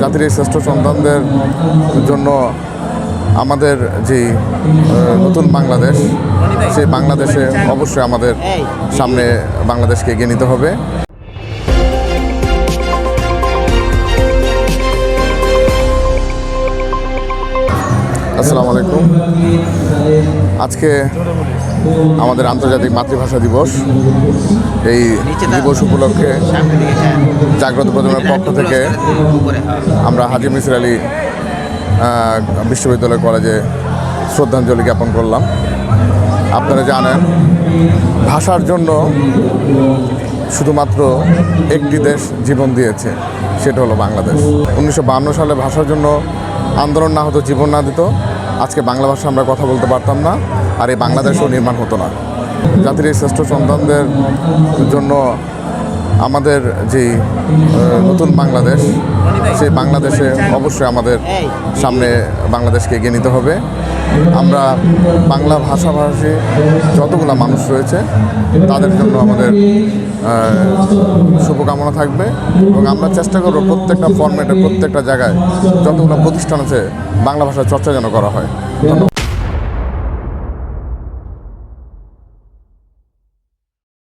জাতির এই শ্রেষ্ঠ সন্তানদের জন্য আমাদের যে নতুন বাংলাদেশ, সেই বাংলাদেশে অবশ্যই আমাদের সামনে বাংলাদেশকে এগিয়ে নিতে হবে। আসসালামু আলাইকুম। আজকে আমাদের আন্তর্জাতিক মাতৃভাষা দিবস। এই দিবস উপলক্ষে জাগ্রত প্রজন্মের পক্ষ থেকে আমরা হাজি মিসির আলী বিশ্ববিদ্যালয় কলেজে শ্রদ্ধাঞ্জলি জ্ঞাপন করলাম। আপনারা জানেন ভাষার জন্য শুধুমাত্র একটি দেশ জীবন দিয়েছে সেটা হলো বাংলাদেশ। উনিশশো সালে ভাষার জন্য আন্দোলন না হতো, জীবন না দিত, আজকে বাংলা ভাষা আমরা কথা বলতে পারতাম না, আর এই বাংলাদেশও নির্মাণ হতো না। জাতির এই শ্রেষ্ঠ সন্তানদের জন্য আমাদের যে নতুন বাংলাদেশ, সেই বাংলাদেশে অবশ্যই আমাদের সামনে বাংলাদেশকে এগিয়ে নিতে হবে। আমরা বাংলা ভাষাভাষী যতগুলো মানুষ রয়েছে, তাদের জন্য আমাদের আহ, থাকবে এবং আমরা চেষ্টা করব প্রত্যেকটা ফর্মেটে প্রত্যেকটা জায়গায় যতগুলো প্রতিষ্ঠান আছে বাংলা ভাষার চর্চা যেন করা হয়। ধন্যবাদ।